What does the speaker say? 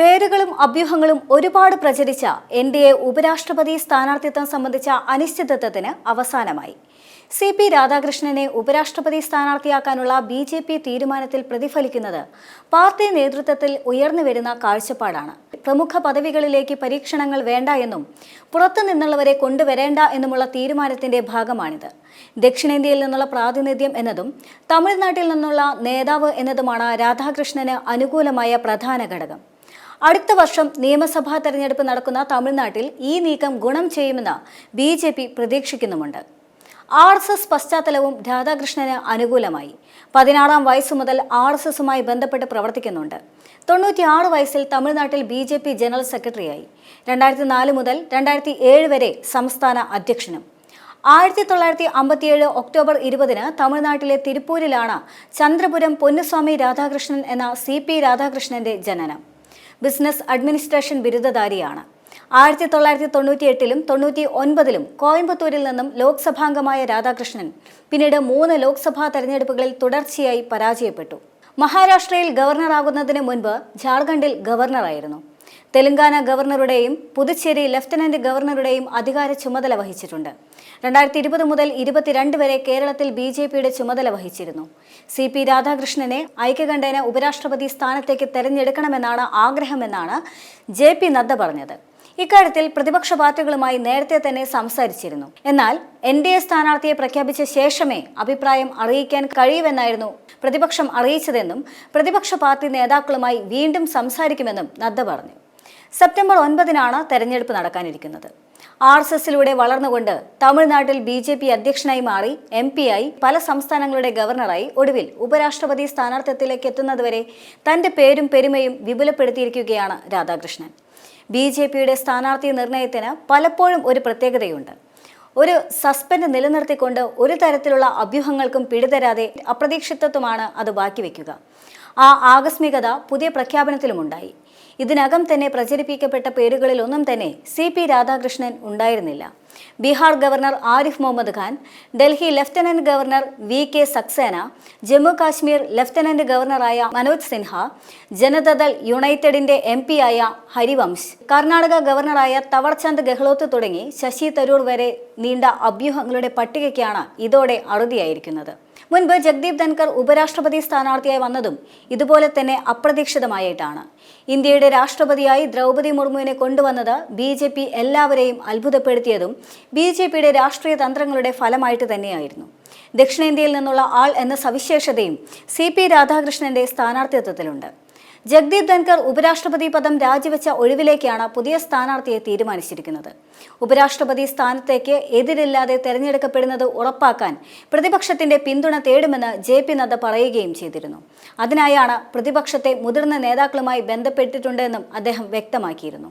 പേരുകളും അഭ്യൂഹങ്ങളും ഒരുപാട് പ്രചരിച്ച N D A ഉപരാഷ്ട്രപതി സ്ഥാനാർത്ഥിത്വം സംബന്ധിച്ച അനിശ്ചിതത്വത്തിന് അവസാനമായി. സി പി രാധാകൃഷ്ണനെ ഉപരാഷ്ട്രപതി സ്ഥാനാർത്ഥിയാക്കാനുള്ള ബി ജെ പി തീരുമാനത്തിൽ പ്രതിഫലിക്കുന്നത് പാർട്ടി നേതൃത്വത്തിൽ ഉയർന്നുവരുന്ന കാഴ്ചപ്പാടാണ്. പ്രമുഖ പദവികളിലേക്ക് പരീക്ഷണങ്ങൾ വേണ്ട എന്നും പുറത്തു നിന്നുള്ളവരെ കൊണ്ടുവരേണ്ട എന്നുമുള്ള തീരുമാനത്തിന്റെ ഭാഗമാണിത്. ദക്ഷിണേന്ത്യയിൽ നിന്നുള്ള പ്രാതിനിധ്യം എന്നതും തമിഴ്നാട്ടിൽ നിന്നുള്ള നേതാവ് എന്നതുമാണ് രാധാകൃഷ്ണന് അനുകൂലമായ പ്രധാന ഘടകം. അടുത്ത വർഷം നിയമസഭാ തെരഞ്ഞെടുപ്പ് നടക്കുന്ന തമിഴ്നാട്ടിൽ ഈ നീക്കം ഗുണം ചെയ്യുമെന്ന് ബി ജെ പി പ്രതീക്ഷിക്കുന്നുമുണ്ട്. ആർ എസ് എസ് പശ്ചാത്തലവും രാധാകൃഷ്ണന് അനുകൂലമായി. പതിനാറാം വയസ്സു മുതൽ ആർ എസ് എസുമായി ബന്ധപ്പെട്ട് പ്രവർത്തിക്കുന്നുണ്ട്. തൊണ്ണൂറ്റിയാറ് വയസ്സിൽ തമിഴ്നാട്ടിൽ ബി ജെ പി ജനറൽ സെക്രട്ടറിയായി. രണ്ടായിരത്തി നാല് മുതൽ രണ്ടായിരത്തി ഏഴ് വരെ സംസ്ഥാന അധ്യക്ഷനും. ആയിരത്തി തൊള്ളായിരത്തി അമ്പത്തിയേഴ് ഒക്ടോബർ ഇരുപതിന് തമിഴ്നാട്ടിലെ തിരുപ്പൂരിലാണ് ചന്ദ്രപുരം പൊന്നുസ്വാമി രാധാകൃഷ്ണൻ എന്ന സി പി രാധാകൃഷ്ണന്റെ ജനനം. ബിസിനസ് അഡ്മിനിസ്ട്രേഷൻ ബിരുദധാരിയാണ്. ആയിരത്തി തൊള്ളായിരത്തി തൊണ്ണൂറ്റി എട്ടിലും തൊണ്ണൂറ്റി ഒൻപതിലും കോയമ്പത്തൂരിൽ നിന്നും ലോക്സഭാംഗമായ രാധാകൃഷ്ണൻ പിന്നീട് മൂന്ന് ലോക്സഭാ തെരഞ്ഞെടുപ്പുകളിൽ തുടർച്ചയായി പരാജയപ്പെട്ടു. മഹാരാഷ്ട്രയിൽ ഗവർണറാകുന്നതിന് മുൻപ് ജാർഖണ്ഡിൽ ഗവർണറായിരുന്നു. തെലങ്കാന ഗവർണറുടെയും പുതുച്ചേരി ലഫ്റ്റനന്റ് ഗവർണറുടെയും അധികാര ചുമതല വഹിച്ചിട്ടുണ്ട്. രണ്ടായിരത്തി ഇരുപത് മുതൽ ഇരുപത്തിരണ്ട് വരെ കേരളത്തിൽ ബി ജെ പിയുടെ ചുമതല വഹിച്ചിരുന്നു. സി പി രാധാകൃഷ്ണനെ ഐക്യകണ്ഠേന ഉപരാഷ്ട്രപതി സ്ഥാനത്തേക്ക് തെരഞ്ഞെടുക്കണമെന്നാണ് ആഗ്രഹമെന്നാണ് ജെ പി നദ്ദ പറഞ്ഞത്. ഇക്കാര്യത്തിൽ പ്രതിപക്ഷ പാർട്ടികളുമായി നേരത്തെ തന്നെ സംസാരിച്ചിരുന്നു. എന്നാൽ എൻ ഡി എ സ്ഥാനാർത്ഥിയെ പ്രഖ്യാപിച്ച ശേഷമേ അഭിപ്രായം അറിയിക്കാൻ കഴിയുമെന്നായിരുന്നു പ്രതിപക്ഷം അറിയിച്ചതെന്നും പ്രതിപക്ഷ പാർട്ടി നേതാക്കളുമായി വീണ്ടും സംസാരിക്കുമെന്നും നദ്ദ പറഞ്ഞു. സെപ്റ്റംബർ ഒൻപതിനാണ് തെരഞ്ഞെടുപ്പ് നടക്കാനിരിക്കുന്നത്. ആർ എസ് എസിലൂടെ വളർന്നുകൊണ്ട് തമിഴ്നാട്ടിൽ ബി ജെ പി അധ്യക്ഷനായി മാറി എം ആയി പല സംസ്ഥാനങ്ങളുടെ ഗവർണറായി ഒടുവിൽ ഉപരാഷ്ട്രപതി സ്ഥാനാർത്ഥ്യത്തിലേക്ക് എത്തുന്നതുവരെ തന്റെ പേരും പെരുമയും വിപുലപ്പെടുത്തിയിരിക്കുകയാണ് രാധാകൃഷ്ണൻ. ബി ജെ പിയുടെ സ്ഥാനാർത്ഥി നിർണയത്തിന് പലപ്പോഴും ഒരു പ്രത്യേകതയുണ്ട്. ഒരു സസ്പെൻഡ് നിലനിർത്തിക്കൊണ്ട് ഒരു തരത്തിലുള്ള അഭ്യൂഹങ്ങൾക്കും പിടിതരാതെ അപ്രതീക്ഷിതത്വമാണ് അത് ബാക്കി വയ്ക്കുക ആ ആകസ്മികത പുതിയ പ്രഖ്യാപനത്തിലുമുണ്ടായി. ഇതിനകം തന്നെ പ്രചരിപ്പിക്കപ്പെട്ട പേരുകളിൽ ഒന്നും തന്നെ സി പി രാധാകൃഷ്ണൻ ഉണ്ടായിരുന്നില്ല. Bihar governor Arif Muhammad Khan Delhi lieutenant governor V K Saxena Jammu Kashmir lieutenant ഗവർണറായ Manoj Sinha Janata Dal യുണൈറ്റഡിന്റെ എം പി ആയ ഹരിവംശ് കർണാടക ഗവർണറായ തവർചന്ദ് ഗെഹ്ലോത്ത് തുടങ്ങി ശശി തരൂർ വരെ നീണ്ട അഭ്യൂഹങ്ങളുടെ പട്ടികയ്ക്കാണ് ഇതോടെ അറുതിയായിരിക്കുന്നത്. മുൻപ് ജഗ്ദീപ് ധൻകർ ഉപരാഷ്ട്രപതി സ്ഥാനാർത്ഥിയായി വന്നതും ഇതുപോലെ തന്നെ അപ്രതീക്ഷിതമായിട്ടാണ്. ഇന്ത്യയുടെ രാഷ്ട്രപതിയായി ദ്രൗപദി മുർമുവിനെ കൊണ്ടുവന്നത് ബി ജെ പി എല്ലാവരെയും അത്ഭുതപ്പെടുത്തിയതും ബി ജെ പിയുടെ രാഷ്ട്രീയ തന്ത്രങ്ങളുടെ ഫലമായിട്ട് തന്നെയായിരുന്നു. ദക്ഷിണേന്ത്യയിൽ നിന്നുള്ള ആൾ എന്ന സവിശേഷതയും സി പി രാധാകൃഷ്ണന്റെ സ്ഥാനാർത്ഥിത്വത്തിലുണ്ട്. ജഗ്ദീപ് ധൻകർ ഉപരാഷ്ട്രപതി പദം രാജിവെച്ച ഒഴിവിലേക്കാണ് പുതിയ സ്ഥാനാർത്ഥിയെ തീരുമാനിച്ചിരിക്കുന്നത്. ഉപരാഷ്ട്രപതി സ്ഥാനത്തേക്ക് എതിരില്ലാതെ തെരഞ്ഞെടുക്കപ്പെടുന്നത് ഉറപ്പാക്കാൻ പ്രതിപക്ഷത്തിന്റെ പിന്തുണ തേടുമെന്ന് ജെ പി നദ്ദ പറയുകയും ചെയ്തിരുന്നു. അതിനായാണ് പ്രതിപക്ഷത്തെ മുതിർന്ന നേതാക്കളുമായി ബന്ധപ്പെട്ടിട്ടുണ്ടെന്നും അദ്ദേഹം വ്യക്തമാക്കിയിരുന്നു.